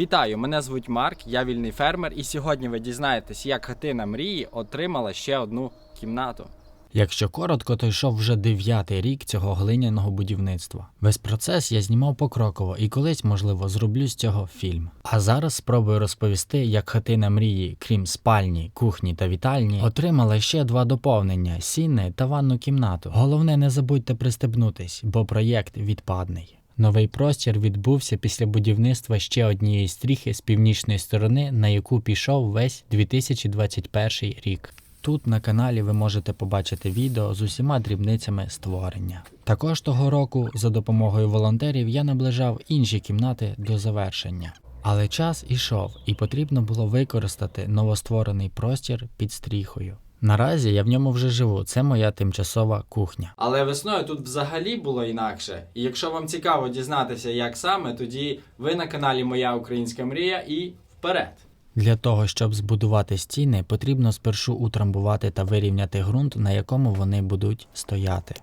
Вітаю! Мене звуть Марк, я вільний фермер, і сьогодні ви дізнаєтесь, як хатина мрії отримала ще одну кімнату. Якщо коротко, то йшов вже дев'ятий рік цього глиняного будівництва. Весь процес я знімав покроково і колись, можливо, зроблю з цього фільм. А зараз спробую розповісти, як хатина мрії, крім спальні, кухні та вітальні, отримала ще два доповнення: сінне та ванну кімнату. Головне, не забудьте пристебнутись, бо проєкт відпадний. Новий простір відбувся після будівництва ще однієї стріхи з північної сторони, на яку пішов весь 2021 рік. Тут на каналі ви можете побачити відео з усіма дрібницями створення. Також того року за допомогою волонтерів я наближав інші кімнати до завершення. Але час ішов, і потрібно було використати новостворений простір під стріхою. Наразі я в ньому вже живу. Це моя тимчасова кухня. Але весною тут взагалі було інакше. І якщо вам цікаво дізнатися, як саме, тоді ви на каналі Моя Українська Мрія і вперед. Для того, щоб збудувати стіни, потрібно спершу утрамбувати та вирівняти ґрунт, на якому вони будуть стояти.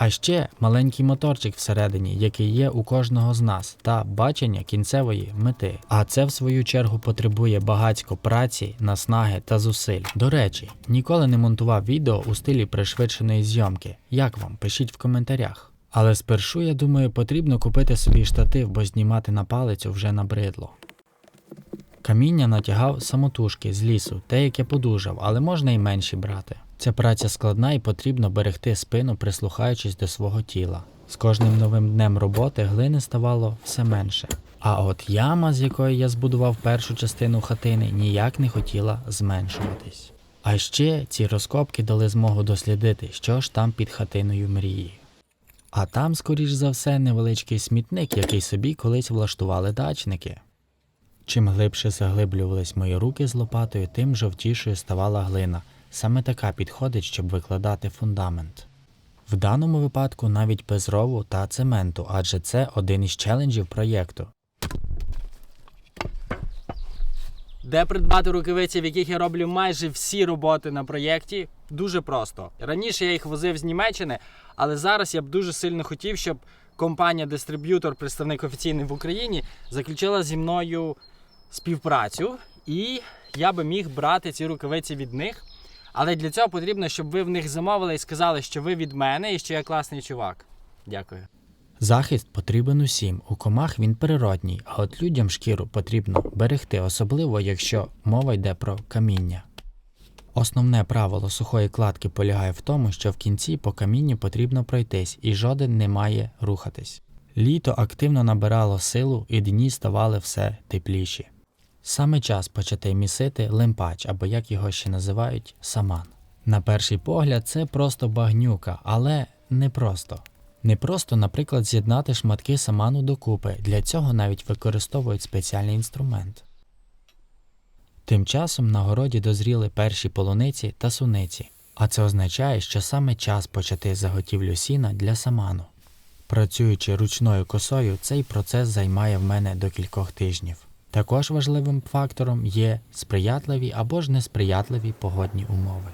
А ще маленький моторчик всередині, який є у кожного з нас, та бачення кінцевої мети. А це, в свою чергу, потребує багатько праці, наснаги та зусиль. До речі, ніколи не монтував відео у стилі пришвидшеної зйомки. Як вам? Пишіть в коментарях. Але спершу, я думаю, потрібно купити собі штатив, бо знімати на палицю вже набридло. Каміння натягав самотужки з лісу, те, яке подужав, але можна і менші брати. Ця праця складна і потрібно берегти спину, прислухаючись до свого тіла. З кожним новим днем роботи глини ставало все менше. А от яма, з якої я збудував першу частину хатини, ніяк не хотіла зменшуватись. А ще ці розкопки дали змогу дослідити, що ж там під хатиною мрії. А там, скоріш за все, невеличкий смітник, який собі колись влаштували дачники. Чим глибше заглиблювались мої руки з лопатою, тим жовтішою ставала глина. Саме така підходить, щоб викладати фундамент. В даному випадку навіть без рову та цементу, адже це один із челенджів проєкту. Де придбати рукавиці, в яких я роблю майже всі роботи на проєкті, дуже просто. Раніше я їх возив з Німеччини, але зараз я б дуже сильно хотів, щоб компанія-дистриб'ютор, представник офіційний в Україні, заключила зі мною співпрацю, і я би міг брати ці рукавиці від них. Але для цього потрібно, щоб ви в них замовили і сказали, що ви від мене і що я класний чувак. Дякую. Захист потрібен усім. У комах він природній, а от людям шкіру потрібно берегти, особливо якщо мова йде про каміння. Основне правило сухої кладки полягає в тому, що в кінці по камінню потрібно пройтись і жоден не має рухатись. Літо активно набирало силу і дні ставали все тепліші. Саме час почати місити лимпач, або як його ще називають, саман. На перший погляд, це просто багнюка, але не просто. Не просто, наприклад, з'єднати шматки саману докупи, для цього навіть використовують спеціальний інструмент. Тим часом на городі дозріли перші полуниці та суниці, а це означає, що саме час почати заготівлю сіна для саману. Працюючи ручною косою, цей процес займає в мене до кількох тижнів. Також важливим фактором є сприятливі або ж несприятливі погодні умови.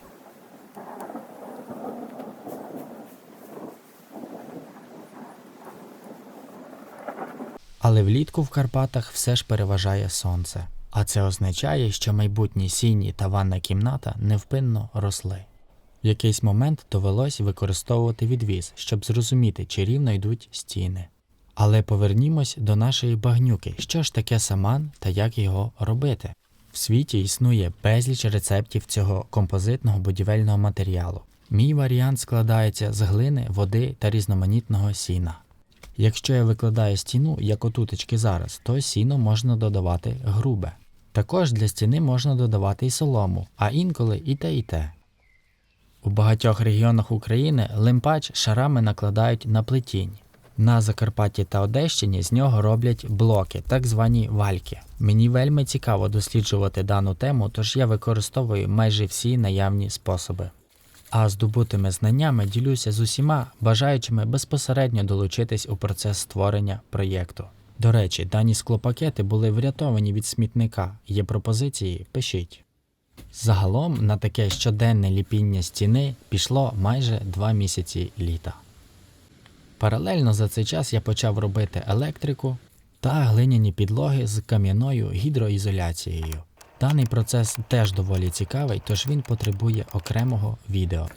Але влітку в Карпатах все ж переважає сонце, а це означає, що майбутні сінні та ванна кімната невпинно росли. В якийсь момент довелось використовувати відвіз, щоб зрозуміти, чи рівно йдуть стіни. Але повернімось до нашої багнюки, що ж таке саман та як його робити. В світі існує безліч рецептів цього композитного будівельного матеріалу. Мій варіант складається з глини, води та різноманітного сіна. Якщо я викладаю стіну, як отутечки зараз, то сіно можна додавати грубе. Також для стіни можна додавати і солому, а інколи і те, і те. У багатьох регіонах України лимпач шарами накладають на плетінь. На Закарпатті та Одещині з нього роблять блоки, так звані вальки. Мені вельми цікаво досліджувати дану тему, тож я використовую майже всі наявні способи. А здобутими знаннями ділюся з усіма, бажаючими безпосередньо долучитись у процес створення проєкту. До речі, дані склопакети були врятовані від смітника. Є пропозиції? Пишіть. Загалом на таке щоденне ліпіння стіни пішло майже два місяці літа. Паралельно за цей час я почав робити електрику та глиняні підлоги з кам'яною гідроізоляцією. Даний процес теж доволі цікавий, тож він потребує окремого відео.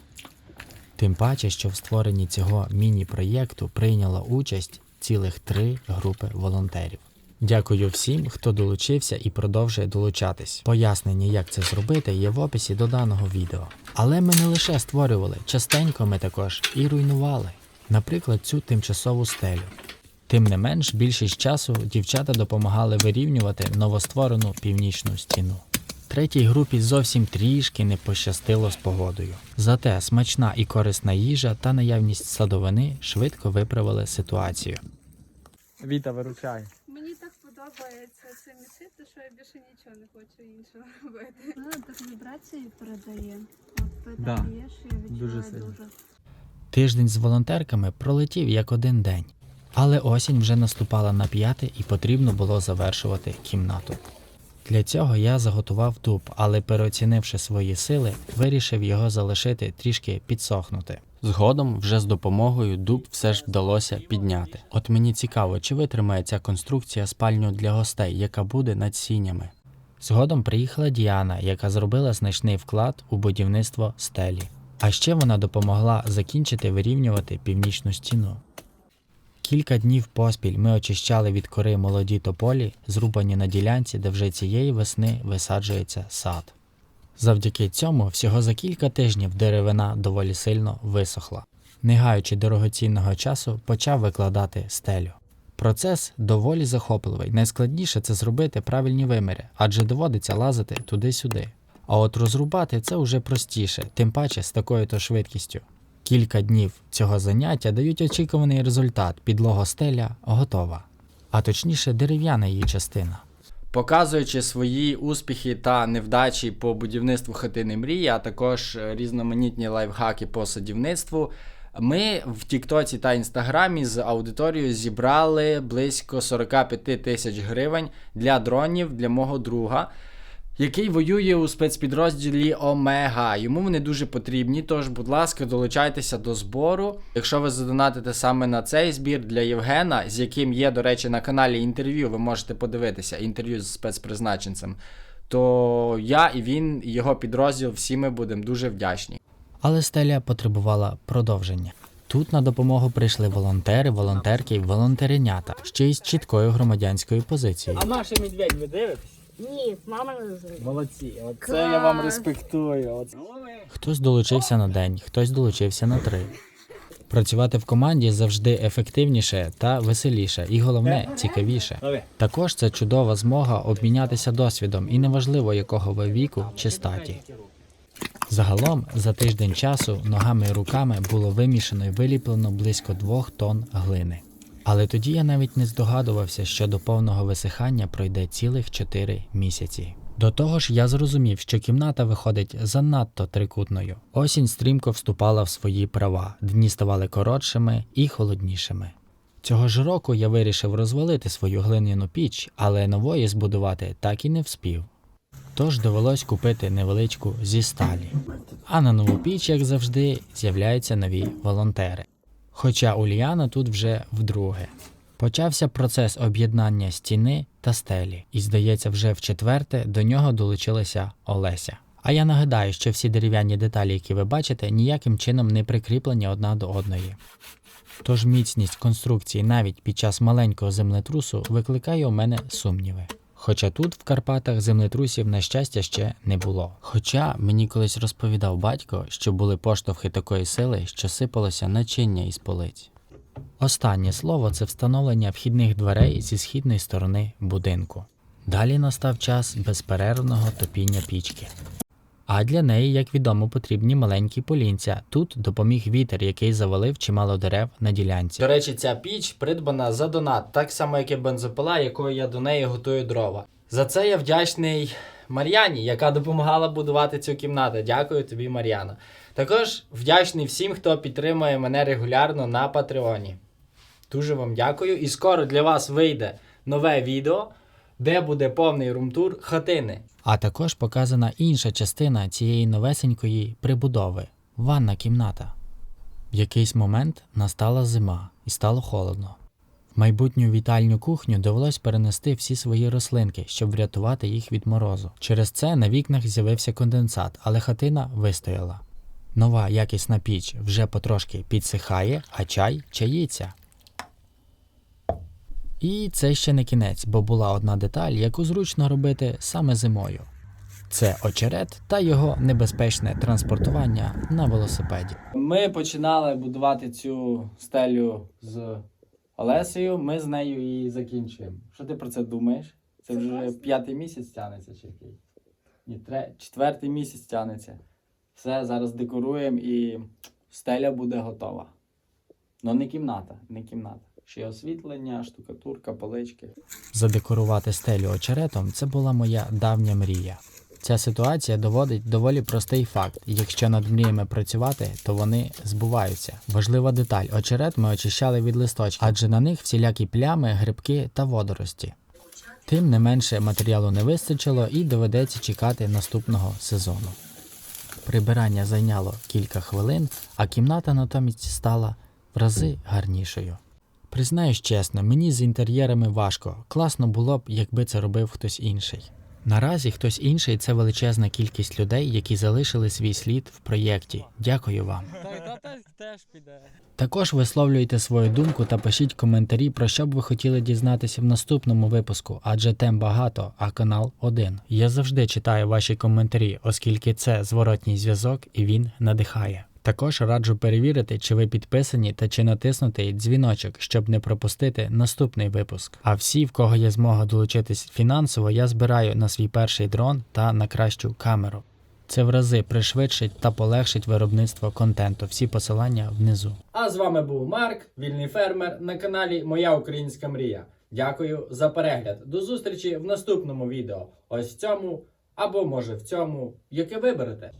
Тим паче, що в створенні цього міні-проєкту прийняла участь цілих три групи волонтерів. Дякую всім, хто долучився і продовжує долучатись. Пояснення, як це зробити, є в описі до даного відео. Але ми не лише створювали, частенько ми також і руйнували, наприклад, цю тимчасову стелю. Тим не менш, більшість часу дівчата допомагали вирівнювати новостворену північну стіну. Третій групі зовсім трішки не пощастило з погодою. Зате смачна і корисна їжа та наявність садовини швидко виправили ситуацію. Віта, виручай. Мені так подобається це місити, що я більше нічого не хочу іншого робити. Ну, так вібрації передає. От Да, передаєш, я дуже відчуваю сильно. дуже. Тиждень з волонтерками пролетів як один день. Але осінь вже наступала на п'яте і потрібно було завершувати кімнату. Для цього я заготував дуб, але переоцінивши свої сили, вирішив його залишити трішки підсохнути. Згодом, вже з допомогою дуб все ж вдалося підняти. От мені цікаво, чи витримає ця конструкція спальню для гостей, яка буде над сінями. Згодом приїхала Діана, яка зробила значний вклад у будівництво стелі. А ще вона допомогла закінчити вирівнювати північну стіну. Кілька днів поспіль ми очищали від кори молоді тополі, зрубані на ділянці, де вже цієї весни висаджується сад. Завдяки цьому всього за кілька тижнів деревина доволі сильно висохла. Не гаючи дорогоцінного часу, почав викладати стелю. Процес доволі захопливий. Найскладніше це зробити правильні виміри, адже доводиться лазити туди-сюди. А от розрубати це вже простіше, тим паче з такою то швидкістю. Кілька днів цього заняття дають очікуваний результат. Підлога стеля готова, а точніше дерев'яна її частина. Показуючи свої успіхи та невдачі по будівництву хатини мрії, а також е, різноманітні лайфхаки по садівництву, ми в Тіктоці та Інстаграмі з аудиторією зібрали близько 45 тисяч гривень для дронів для мого друга. Який воює у спецпідрозділі Омега. Йому вони дуже потрібні. Тож, будь ласка, долучайтеся до збору. Якщо ви задонатите саме на цей збір для Євгена, з яким є, до речі, на каналі інтерв'ю, ви можете подивитися інтерв'ю з спецпризначенцем, то я і він, і його підрозділ, всі ми будемо дуже вдячні. Але стеля потребувала продовження. Тут на допомогу прийшли волонтери, волонтерки і волонтеренята, ще й з чіткою громадянською позицією. Маша Медведь, ви дивитесь? Ні, мама не знає. Молодці, оце я вам респектую. Оце. Хтось долучився на день, хтось долучився на три. Працювати в команді завжди ефективніше та веселіше, і головне цікавіше. Також це чудова змога обмінятися досвідом, і неважливо якого ви віку чи статі. Загалом за тиждень часу ногами і руками було вимішано і виліплено близько двох тонн глини. Але тоді я навіть не здогадувався, що до повного висихання пройде цілих 4 місяці. До того ж, я зрозумів, що кімната виходить занадто трикутною. Осінь стрімко вступала в свої права, дні ставали коротшими і холоднішими. Цього ж року я вирішив розвалити свою глиняну піч, але нової збудувати так і не вспів. Тож довелось купити невеличку зі сталі. А на нову піч, як завжди, з'являються нові волонтери. Хоча Ульяна тут вже вдруге. Почався процес об'єднання стіни та стелі, і, здається, вже в четверте до нього долучилася Олеся. А я нагадаю, що всі дерев'яні деталі, які ви бачите, ніяким чином не прикріплені одна до одної. Тож міцність конструкції навіть під час маленького землетрусу викликає у мене сумніви. Хоча тут, в Карпатах, землетрусів, на щастя, ще не було. Хоча мені колись розповідав батько, що були поштовхи такої сили, що сипалося начиння із полиць. Останнє слово це встановлення вхідних дверей зі східної сторони будинку. Далі настав час безперервного топіння пічки. А для неї, як відомо, потрібні маленькі полінця. Тут допоміг вітер, який завалив чимало дерев на ділянці. До речі, ця піч придбана за донат, так само, як і бензопила, якою я до неї готую дрова. За це я вдячний Мар'яні, яка допомагала будувати цю кімнату. Дякую тобі, Мар'яна. Також вдячний всім, хто підтримує мене регулярно на Патреоні. Дуже вам дякую. І скоро для вас вийде нове відео, де буде повний румтур хатини. А також показана інша частина цієї новесенької прибудови ванна кімната. В якийсь момент настала зима і стало холодно. В Майбутню вітальню кухню довелось перенести всі свої рослинки, щоб врятувати їх від морозу. Через це на вікнах з'явився конденсат, але хатина вистояла. Нова якісна піч вже потрошки підсихає, а чай чаїться. І це ще не кінець, бо була одна деталь, яку зручно робити саме зимою. Це очерет та його небезпечне транспортування на велосипеді. Ми починали будувати цю стелю з Олесею. Ми з нею її закінчуємо. Що ти про це думаєш? Це Це вже п'ятий місяць тягнеться чи який? Ні, тре... четвертий місяць тягнеться. Все, зараз декоруємо і стеля буде готова. Ну не кімната, не кімната. Ще освітлення, штукатурка, полички. Задекорувати стелю очеретом це була моя давня мрія. Ця ситуація доводить доволі простий факт: якщо над мріями працювати, то вони збуваються. Важлива деталь: очерет ми очищали від листочків, адже на них всілякі плями, грибки та водорості. Тим не менше матеріалу не вистачило і доведеться чекати наступного сезону. Прибирання зайняло кілька хвилин, а кімната натомість стала в рази гарнішою. Признаюсь чесно, мені з інтер'єрами важко. Класно було б, якби це робив хтось інший. Наразі хтось інший це величезна кількість людей, які залишили свій слід в проєкті. Дякую вам. Також висловлюйте свою думку та пишіть коментарі, про що б ви хотіли дізнатися в наступному випуску, адже тем багато, а канал один. Я завжди читаю ваші коментарі, оскільки це зворотній зв'язок і він надихає. Також раджу перевірити, чи ви підписані та чи натиснутий дзвіночок, щоб не пропустити наступний випуск. А всі, в кого є змога долучитись фінансово, я збираю на свій перший дрон та на кращу камеру. Це в рази пришвидшить та полегшить виробництво контенту. Всі посилання внизу. А з вами був Марк, вільний фермер на каналі Моя Українська Мрія. Дякую за перегляд. До зустрічі в наступному відео. Ось в цьому, або може в цьому, яке виберете.